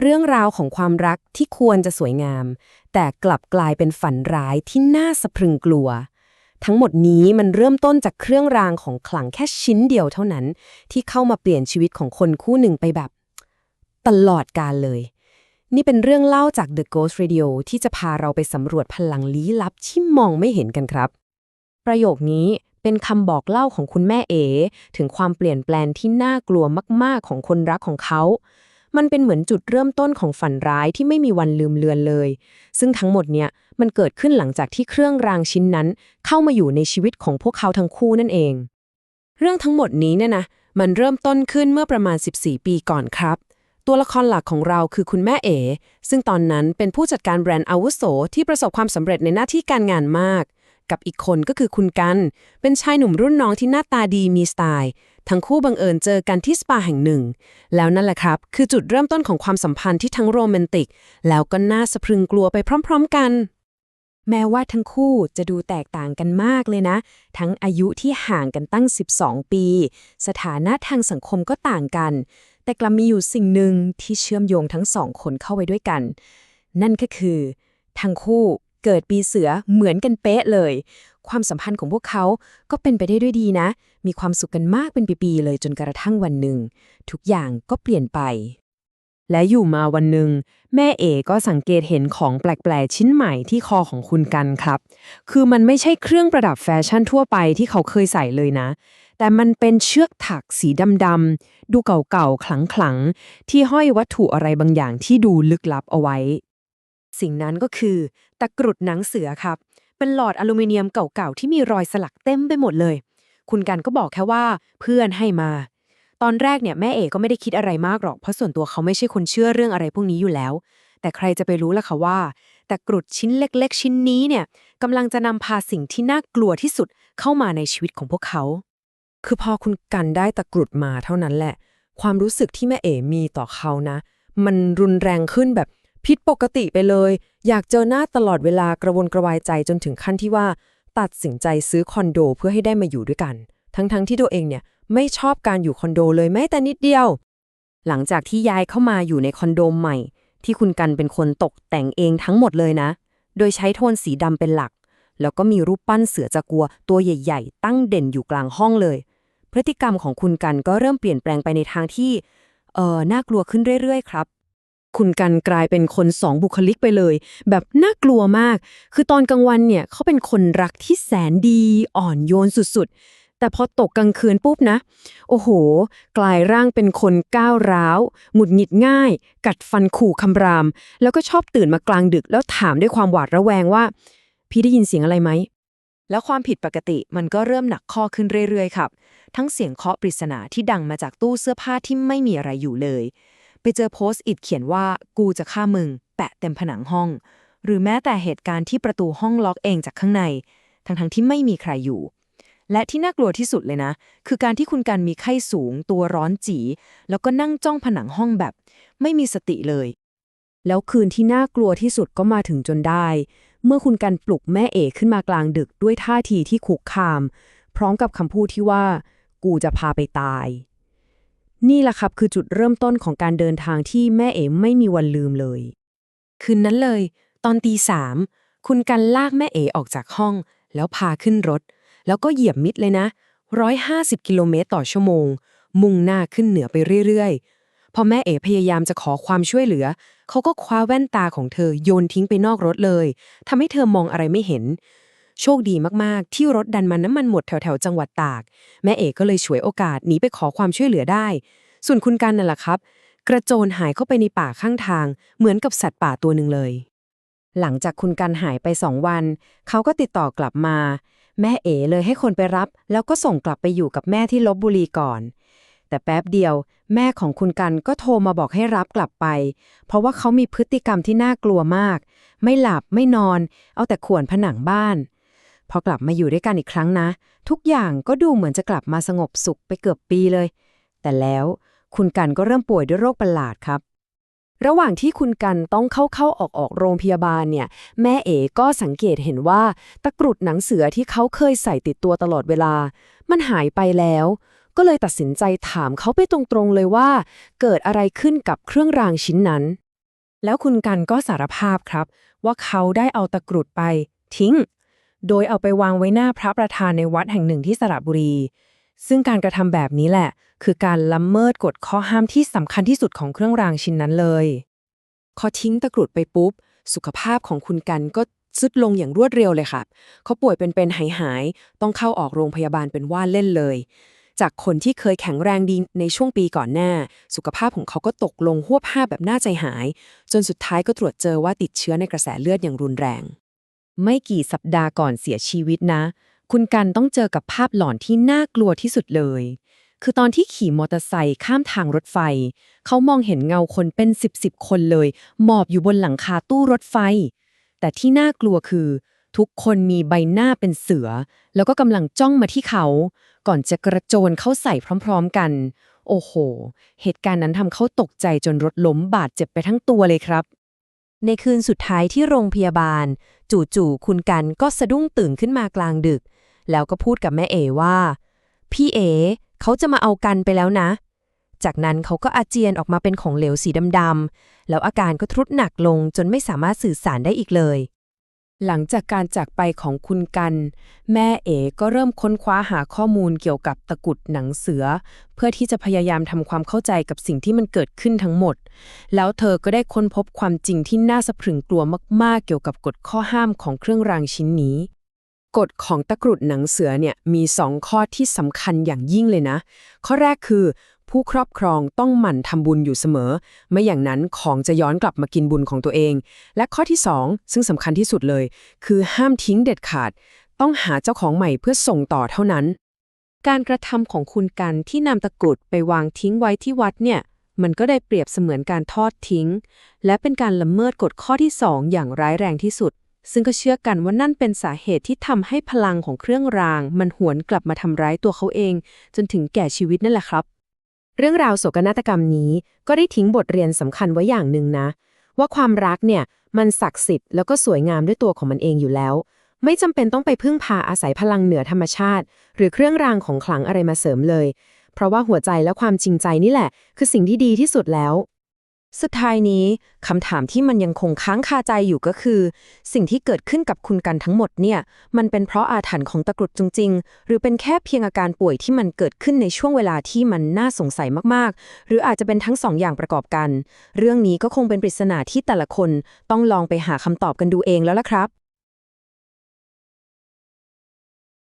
เรื่องราวของความรักที่ควรจะสวยงาม แต่กลับกลายเป็นฝันร้ายที่น่าสะพรึงกลัว ทั้งหมดนี้มันเริ่มต้นจากเครื่องรางของขลังแค่ชิ้นเดียวเท่านั้น ที่เข้ามาเปลี่ยนชีวิตของคนคู่หนึ่งไปแบบ ตลอดกาลเลย นี่เป็นเรื่องเล่าจาก The Ghost Radio ที่จะพาเราไปสำรวจพลังลี้ลับที่มองไม่เห็นกันครับ ประโยคนี้เป็นคำบอกเล่าของคุณแม่เอถึงความเปลี่ยนแปลงที่น่ากลัวมาก ๆ ของคนรักของเขา มันเป็นเหมือนจุดเริ่มต้นของฝันร้ายที่ไม่มีวันลืมเลือนเลย ซึ่งทั้งหมดเนี่ยมันเกิดขึ้นหลังจากที่เครื่องรางชิ้นนั้น เข้ามาอยู่ในชีวิตของพวกเขาทั้งคู่นั่นเอง เรื่องทั้งหมดนี้เนี่ยนะมันเริ่มต้นขึ้นเมื่อประมาณ 14 ปีก่อนครับตัวละครหลักของเราคือคุณแม่เอ๋ ซึ่งตอนนั้นเป็นผู้จัดการแบรนด์อาวุโส ที่ประสบความสำเร็จในหน้าที่การงานมาก กับอีกคนก็คือคุณกัน เป็นชายหนุ่มรุ่นน้องที่หน้าตาดีมีสไตล์ ทั้งคู่บังเอิญเจอกันที่สปาแห่งหนึ่ง แล้วนั่นแหละครับ คือจุดเริ่มต้นของความสัมพันธ์ที่ทั้งโรแมนติก แล้วก็น่าสะพรึงกลัวไปพร้อม ๆกัน แม้ว่าทั้งคู่จะดูแตกต่างกันมากเลยนะ ทั้งอายุที่ห่างกันตั้ง 12 ปี สถานะทางสังคมก็ต่างกัน แต่กลับมีอยู่สิ่งหนึ่งที่เชื่อมโยงทั้งสองคนเข้าไว้ด้วยกัน นั่นก็คือ ทั้งคู่ เกิดปีเสือเหมือนกันเป๊ะเลย ความสัมพันธ์ของพวกเขาก็เป็นไปได้ด้วยดีนะ มีความสุขกันมากเป็นปีๆเลยจนกระทั่งวันหนึ่ง ทุกอย่างก็เปลี่ยนไป และอยู่มาวันหนึ่ง แม่เอก็สังเกตเห็นของแปลกๆ ชิ้นใหม่ที่คอของคุณกันครับ คือมันไม่ใช่เครื่องประดับแฟชั่นทั่วไปที่เขาเคยใส่เลยนะแต่มันเป็นเชือกถักสีดำ ๆ ดูเก่าๆ ขลัง ๆ ที่ห้อยวัตถุอะไรบางอย่างที่ดูลึกลับเอาไว้ สิ่งนั้นก็คือ ตะกรุดหนังเสือครับ เป็นหลอดอลูมิเนียมเก่าๆที่มีรอยสลักเต็มไปหมดเลย คุณกันก็บอกแค่ว่าเพื่อนให้มา ตอนแรกเนี่ยแม่เอกก็ไม่ได้คิดอะไรมากหรอกเพราะส่วนตัวเขาไม่ใช่คนเชื่อเรื่องอะไรพวกนี้อยู่แล้ว แต่ใครจะไปรู้ล่ะคะว่า ตะกรุดชิ้นเล็ก ๆ ชิ้นนี้เนี่ยกำลังจะนำพาสิ่งที่น่ากลัวที่สุดเข้ามาในชีวิตของพวกเขา คือพอคุณกันได้ตะกรุดมาเท่านั้นแหละ ความรู้สึกที่แม่เอ๋มีต่อเขานะ มันรุนแรงขึ้นแบบ ผิดปกติไปเลย อยากเจอหน้าตลอดเวลากระวนกระวายใจจนถึงขั้นที่ว่า ตัดสินใจซื้อคอนโดเพื่อให้ได้มาอยู่ด้วยกัน ทั้งๆที่ตัวเองเนี่ยไม่ชอบการอยู่คอนโดเลยแม้แต่นิดเดียว หลังจากที่ย้ายเข้ามาอยู่ในคอนโดใหม่ ที่คุณกันเป็นคนตกแต่งเองทั้งหมดเลยนะ โดยใช้โทนสีดำเป็นหลัก แล้วก็มีรูปปั้นเสือจากัวตัวใหญ่ ๆ ตั้งเด่นอยู่กลางห้องเลย พฤติกรรมของคุณกันก็เริ่มเปลี่ยนแปลงไปในทางที่เออน่ากลัวขึ้นเรื่อยๆ ครับ คุณกันกลายเป็นคนสองบุคลิกไปเลย แบบน่ากลัวมาก คือตอนกลางวันเนี่ยเขาเป็นคนรักที่แสนดี อ่อนโยนสุดๆ แต่พอตกกลางคืนปุ๊บนะ โอ้โห กลายร่างเป็นคนก้าวร้าว หงุดหงิดง่าย กัดฟันขู่คำราม แล้วก็ชอบตื่นมากลางดึก แล้วถามด้วยความหวาดระแวงว่า พี่ได้ยินเสียงอะไรไหมแล้วความผิดปกติมันก็เริ่มหนักข้อขึ้นเรื่อยๆ ครับ ทั้งเสียงเคาะปริศนาที่ดังมาจากตู้เสื้อผ้าที่ไม่มีอะไรอยู่เลย ไปเจอโพสต์อิดเขียนว่ากูจะฆ่ามึง แปะเต็มผนังห้อง หรือแม้แต่เหตุการณ์ที่ประตูห้องล็อกเองจากข้างใน ทั้งๆที่ไม่มีใครอยู่ และที่น่ากลัวที่สุดเลยนะ คือการที่คุณการมีไข้สูง ตัวร้อนจี แล้วก็นั่งจ้องผนังห้องแบบ ไม่มีสติเลย แล้วคืนที่น่ากลัวที่สุดก็มาถึงจนได้ เมื่อคุณกันปลุกแม่เอกขึ้นมากลางดึกด้วยท่าทีที่คุกคาม พร้อมกับคำพูดที่ว่า กูจะพาไปตาย นี่แหละครับคือจุดเริ่มต้นของการเดินทางที่แม่เอ๋ไม่มีวันลืมเลย คืนนั้นเลย ตอนตีสามคุณกันลากแม่เอ๋ออกจากห้อง แล้วพาขึ้นรถ แล้วก็เหยียบมิดเลยนะ150กิโลเมตรต่อชั่วโมง มุ่งหน้าขึ้นเหนือไปเรื่อยๆ พอแม่เอ๋พยายามจะขอความช่วยเหลือ เขาก็คว้าแว่นตาของเธอโยนทิ้งไปนอกรถเลยทำให้เธอมองอะไรไม่เห็น โชคดีมากๆ ที่รถดันมาน้ำมันหมดแถวๆจังหวัดตาก แม่เอกก็เลยฉวยโอกาสหนีไปขอความช่วยเหลือได้ ส่วนคุณกันนั่นแหละครับ กระโจนหายเข้าไปในป่าข้างทาง เหมือนกับสัตว์ป่าตัวหนึ่งเลย หลังจากคุณกันหายไปสองวัน เขาก็ติดต่อกลับมา แม่เอ๋เลยให้คนไปรับ แล้วก็ส่งกลับไปอยู่กับแม่ที่ลบบุรีก่อน แต่แป๊บเดียว แม่ของคุณกันก็โทรมาบอกให้รับกลับไป เพราะว่าเขามีพฤติกรรมที่น่ากลัวมาก ไม่หลับไม่นอน เอาแต่ข่วนผนังบ้าน พอกลับมาอยู่ด้วยกันอีกครั้งนะ ทุกอย่างก็ดูเหมือนจะกลับมาสงบสุขไปเกือบปีเลย แต่แล้วคุณกันก็เริ่มป่วยด้วยโรคประหลาดครับ ระหว่างที่คุณกันต้องเข้าเข้าออกออกโรงพยาบาลเนี่ย แม่เอ๋ก็สังเกตเห็นว่าตะกรุดหนังเสือที่เขาเคยใส่ติดตัวตลอดเวลา มันหายไปแล้ว ก็เลยตัดสินใจถามเขาไปตรงๆเลยว่า เกิดอะไรขึ้นกับเครื่องรางชิ้นนั้น แล้วคุณกันก็สารภาพครับ ว่าเขาได้เอาตะกรุดไป ทิ้ง โดยเอาไปวางไว้หน้าพระประธานในวัดแห่งหนึ่งที่สระบุรี ซึ่งการกระทำแบบนี้แหละ คือการล้ำเมิดกฎข้อห้ามที่สำคัญที่สุดของเครื่องรางชิ้นนั้นเลยพอทิ้งตะกรุดไปปุ๊บ สุขภาพของคุณกันก็ซุดลงอย่างรวดเร็วเลยครับเขาป่วยเป็นๆหายหายๆต้องเข้าออกโรงพยาบาลเป็นว่าเล่นเลย จากคนที่เคยแข็งแรงดีในช่วงปีก่อนหน้า สุขภาพของเขาก็ตกลงหัวบห้าบแบบน่าใจหาย จนสุดท้ายก็ตรวจเจอว่าติดเชื้อในกระแสเลือดอย่างรุนแรง ไม่กี่สัปดาห์ก่อนเสียชีวิตนะ คุณกันต้องเจอกับภาพหลอนที่น่ากลัวที่สุดเลย คือตอนที่ขี่มอเตอร์ไซค์ข้ามทางรถไฟ เขามองเห็นเงาคนเป็นสิบสิบคนเลย หมอบอยู่บนหลังคาตู้รถไฟ แต่ที่น่ากลัวคือ ทุกคนมีใบหน้าเป็นเสือ แล้วก็กำลังจ้องมาที่เขา ก่อนจะกระโจนเข้าใส่พร้อม ๆ กัน โอ้โห เหตุการณ์นั้นทำเขาตกใจจนรถล้มบาดเจ็บไปทั้งตัวเลยครับในคืนสุดท้ายที่โรงพยาบาล จู่ๆคุณกันก็สะดุ้งตื่นขึ้นมากลางดึก แล้วก็พูดกับแม่เอว่า พี่เอเขาจะมาเอากันไปแล้วนะ จากนั้นเขาก็อาเจียนออกมาเป็นของเหลวสีดำๆแล้วอาการก็ทรุดหนักลงจนไม่สามารถสื่อสารได้อีกเลย หลังจากการจากไปของคุณกัน แม่เอ๋ก็เริ่มค้นคว้าหาข้อมูลเกี่ยวกับตะกุดหนังเสือ เพื่อที่จะพยายามทำความเข้าใจกับสิ่งที่มันเกิดขึ้นทั้งหมด แล้วเธอก็ได้ค้นพบความจริงที่น่าสะพรึงกลัวมากๆ เกี่ยวกับกฎข้อห้ามของเครื่องรางชิ้นนี้ กฎของตะกรุดหนังเสือเนี่ยมีสองข้อที่สำคัญอย่างยิ่งเลยนะ ข้อแรกคือ ผู้ครอบครองต้องหมั่นทำบุญอยู่เสมอ ไม่อย่างนั้นของจะย้อนกลับมากินบุญของตัวเอง และข้อที่สองซึ่งสำคัญที่สุดเลย คือห้ามทิ้งเด็ดขาด ต้องหาเจ้าของใหม่เพื่อส่งต่อเท่านั้น การกระทำของคุณกันที่นำตะกรุดไปวางทิ้งไว้ที่วัดเนี่ยมันก็ได้เปรียบเสมือนการทอดทิ้ง และเป็นการละเมิดกฎข้อที่สองอย่างร้ายแรงที่สุด ซึ่งก็เชื่อกันว่านั่นเป็นสาเหตุที่ทำให้พลังของเครื่องราง มันหวนกลับมาทำร้ายตัวเขาเอง จนถึงแก่ชีวิตนั่นแหละครับ เรื่องราวโศกนาฏกรรมนี้ก็ได้ทิ้งบทเรียนสำคัญไว้อย่างหนึ่งนะ ว่าความรักเนี่ยมันศักดิ์สิทธิ์แล้วก็สวยงามด้วยตัวของมันเองอยู่แล้ว ไม่จำเป็นต้องไปพึ่งพาอาศัยพลังเหนือธรรมชาติ หรือเครื่องรางของขลังอะไรมาเสริมเลย เพราะว่าหัวใจและความจริงใจนี่แหละ คือสิ่งที่ดีที่สุดแล้ว สุดท้ายนี้คำถามที่มันยังคงค้างคาใจอยู่ก็คือ สิ่งที่เกิดขึ้นกับคุณกันทั้งหมดเนี่ย มันเป็นเพราะอาถรรพ์ของตะกรุดจริง ๆ หรือเป็นแค่เพียงอาการป่วยที่มันเกิดขึ้นในช่วงเวลาที่มันน่าสงสัยมากๆ หรืออาจจะเป็นทั้งสองอย่างประกอบกัน เรื่องนี้ก็คงเป็นปริศนาที่แต่ละคนต้องลองไปหาคำตอบกันดูเองแล้วล่ะครับ